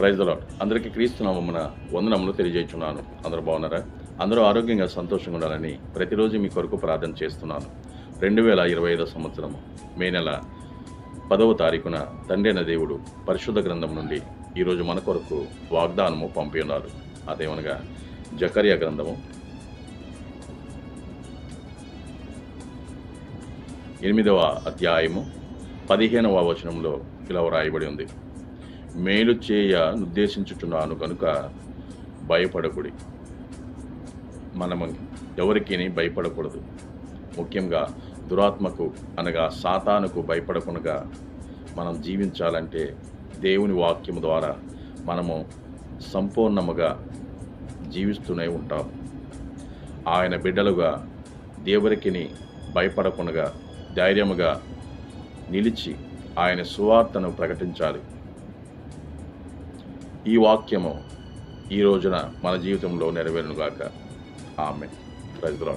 Praise lord అందరికీ క్రీస్తునామమున వందనములు తెలియజేస్తున్నాను అందరూ బాగున్నారా? అందరూ ఆరోగ్యంగా సంతోషంగా ఉండాలని ప్రతిరోజు మీ కొరకు ప్రార్థన చేస్తున్నాను. రెండు వేల ఇరవై ఐదో సంవత్సరం మే నెల పదవ తారీఖున తండ్రైన దేవుడు పరిశుద్ధ గ్రంథం నుండి ఈరోజు మన కొరకు వాగ్దానము పంపి ఉన్నారు. అదేమనగా జకర్య గ్రంథము ఎనిమిదవ అధ్యాయము పదిహేనవ వచనంలో ఇలా వ్రాయబడి ఉంది. మేలు చేయ నిర్దేశించుచున్నాను కనుక భయపడకుడి. మనము ఎవరికి భయపడకూడదు. ముఖ్యంగా దురాత్మకు అనగా సాతానుకు భయపడకుండా మనం జీవించాలంటే దేవుని వాక్యము ద్వారా మనము సంపూర్ణముగా జీవిస్తూనే ఉంటాం. ఆయన బిడ్డలుగా దేవుడికిని భయపడకుండా ధైర్యముగా నిలిచి ఆయన సువార్తను ప్రకటించాలి. ఈ వాక్యము ఈ రోజున మన జీవితంలో నెరవేరునుగాక ఆమె ప్రజలు